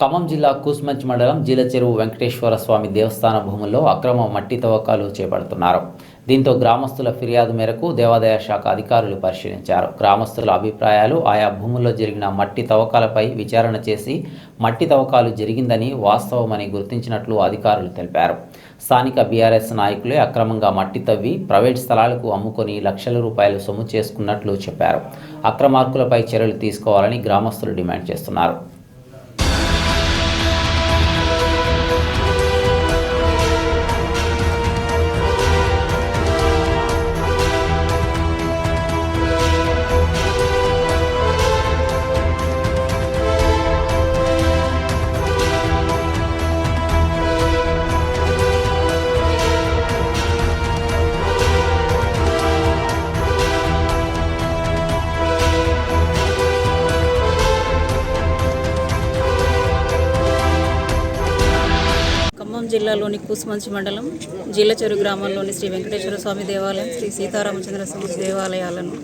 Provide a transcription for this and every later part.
ఖమ్మం జిల్లా కూస్మంచ్ మండలం జీలచెరువు వెంకటేశ్వర స్వామి దేవస్థాన భూముల్లో అక్రమ మట్టి తవ్వకాలు చేపడుతున్నారు. దీంతో గ్రామస్తుల ఫిర్యాదు మేరకు దేవాదాయ శాఖ అధికారులు పరిశీలించారు. గ్రామస్తుల అభిప్రాయాలు ఆయా భూముల్లో జరిగిన మట్టి తవ్వకాలపై విచారణ చేసి మట్టి తవ్వకాలు జరిగిందని వాస్తవమని గుర్తించినట్లు అధికారులు తెలిపారు. స్థానిక బీఆర్ఎస్ నాయకులే అక్రమంగా మట్టి తవ్వి ప్రైవేట్ స్థలాలకు అమ్ముకొని లక్షల రూపాయలు సొమ్ము చేసుకున్నట్లు చెప్పారు. అక్రమార్కులపై చర్యలు తీసుకోవాలని గ్రామస్తులు డిమాండ్ చేస్తున్నారు. ఖమ్మం జిల్లాలోని కూసుమంచి మండలం జీలచెరు గ్రామంలోని శ్రీ వెంకటేశ్వర స్వామి దేవాలయం శ్రీ సీతారామచంద్ర స్వామి దేవాలయాలను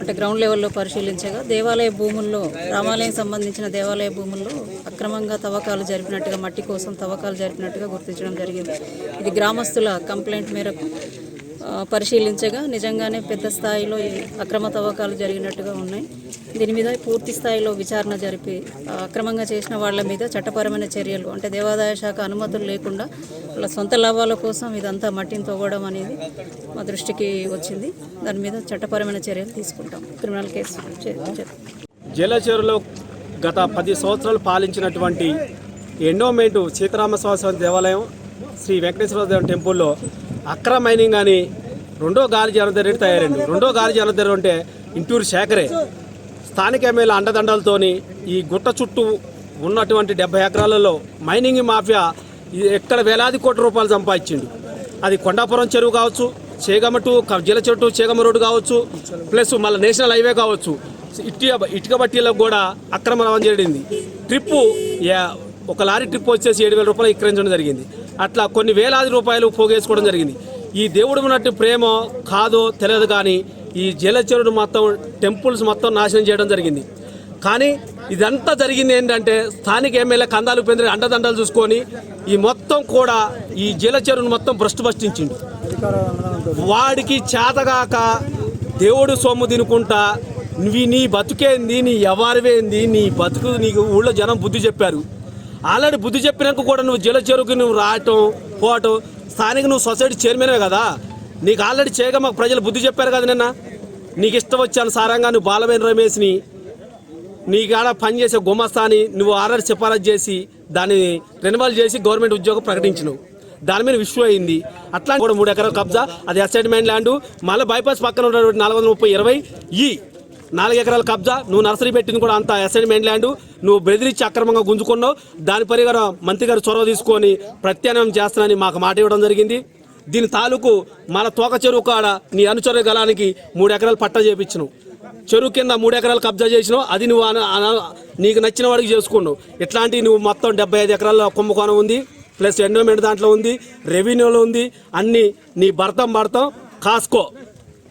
అంటే గ్రౌండ్ లెవెల్లో పరిశీలించగా దేవాలయ భూముల్లో రామాలయం సంబంధించిన దేవాలయ భూముల్లో అక్రమంగా తవ్వకాలు జరిపినట్టుగా మట్టి కోసం తవ్వకాలు జరిపినట్టుగా గుర్తించడం జరిగింది. ఇది గ్రామస్తుల కంప్లైంట్ మేరకు పరిశీలించగా నిజంగానే పెద్ద స్థాయిలో అక్రమ తవ్వకాలు జరిగినట్టుగా ఉన్నాయి. దీని మీద పూర్తి స్థాయిలో విచారణ జరిపి అక్రమంగా చేసిన వాళ్ళ మీద చట్టపరమైన చర్యలు అంటే దేవాదాయ శాఖ అనుమతులు లేకుండా వాళ్ళ సొంత లాభాల కోసం ఇదంతా మట్టిని తవ్వడం అనేది మా దృష్టికి వచ్చింది. దాని మీద చట్టపరమైన చర్యలు తీసుకుంటాం. క్రిమినల్ కేసు జలచేరులో గత పది సంవత్సరాలు పాలించినటువంటి ఎండోమెంట్ సీతారామస్వామి దేవాలయం శ్రీ వెంకటేశ్వర దేవ టెంపుల్లో అక్రమైనింగ్ అని రెండో గాలి జనదర్ తయారండి తయారైంది. రెండో గాలి జనదర్ అంటే ఇంటూరు శేఖరే. స్థానిక ఎమ్మెల్యే అండదండలతోని ఈ గుట్ట చుట్టూ ఉన్నటువంటి డెబ్బై ఎకరాలలో మైనింగ్ మాఫియా ఎక్కడ వేలాది కోట్ల రూపాయలు సంపాదించిండు. అది కొండాపురం చెరువు కావచ్చు చేగమటు జీల చెట్టు చేగమ రోడ్డు కావచ్చు ప్లస్ మళ్ళీ నేషనల్ హైవే కావచ్చు. ఇటుక ఇటుక బట్టీలకు కూడా అక్రమ రవాణా జరిగింది. ట్రిప్పు ఒక లారీ ట్రిప్ వచ్చేసి ఏడు వేల రూపాయలు విక్రయించడం జరిగింది. అట్లా కొన్ని వేలాది రూపాయలు పోగేసుకోవడం జరిగింది. ఈ దేవుడు ఉన్నట్టు ప్రేమ కాదో తెలియదు కానీ ఈ జలచరుడు మొత్తం టెంపుల్స్ మొత్తం నాశనం చేయడం జరిగింది. కానీ ఇదంతా జరిగింది ఏంటంటే స్థానిక ఎమ్మెల్యే కందాలు పెందిరి అండదండలు చూసుకొని ఈ మొత్తం కూడా ఈ జలచరుని మొత్తం భ్రష్టు వాడికి చేతగాక దేవుడు సొమ్ము తినుకుంటా నువ్వు నీ బతుకేంది నీ ఎవరివేంది నీ బతుకు నీకు ఊళ్ళో జనం బుద్ధి చెప్పారు. ఆల్రెడీ బుద్ధి చెప్పినాక కూడా నువ్వు జల చెరువుకి నువ్వు రావటం పోవటం స్థానిక నువ్వు సొసైటీ చైర్మన్వే కదా. నీకు ఆల్రెడీ చేయగా మాకు ప్రజలు బుద్ధి చెప్పారు కదా నిన్న? నీకు ఇష్టం వచ్చాను సారంగా నువ్వు బాలమైన రమేష్ని. నీ కాడ పనిచేసే గుమస్తాని నువ్వు ఆర్డర్ సిఫారసు చేసి దాన్ని రెన్యువల్ చేసి గవర్నమెంట్ ఉద్యోగం ప్రకటించను దాని మీద విషయం అయింది. అట్లా కూడా మూడు ఎకరాల కబ్జా అది అసైన్మెంట్ ల్యాండ్. మళ్ళీ బైపాస్ పక్కన ఉన్నటువంటి నాలుగు వందల ముప్పై ఇరవై ఈ నాలుగు ఎకరాల కబ్జా నువ్వు నర్సరీ పెట్టింది కూడా అంత అసైన్మెంట్ ల్యాండ్. నువ్వు బెదిరించి అక్రమంగా గుంజుకున్నావు. దాని పరిగారం మంత్రి గారు చొరవ తీసుకొని ప్రత్యామ్నాయం చేస్తానని మాకు మాట ఇవ్వడం జరిగింది. దీని తాలూకు మన తోక చెరువు కాడ నీ అనుచర గలానికి మూడు ఎకరాలు పట్టా చేపించను. చెరువు కింద మూడు ఎకరాలు కబ్జా చేసినావు అది నువ్వు నీకు నచ్చిన వాడికి చేసుకున్నావు ఇట్లాంటివి నువ్వు మొత్తం డెబ్బై ఐదు ఎకరాల కుంభకోణం ఉంది ప్లస్ ఎండోమెంట్ దాంట్లో ఉంది రెవెన్యూలో ఉంది అన్ని నీ భర్తం భర్తం కాసుకో.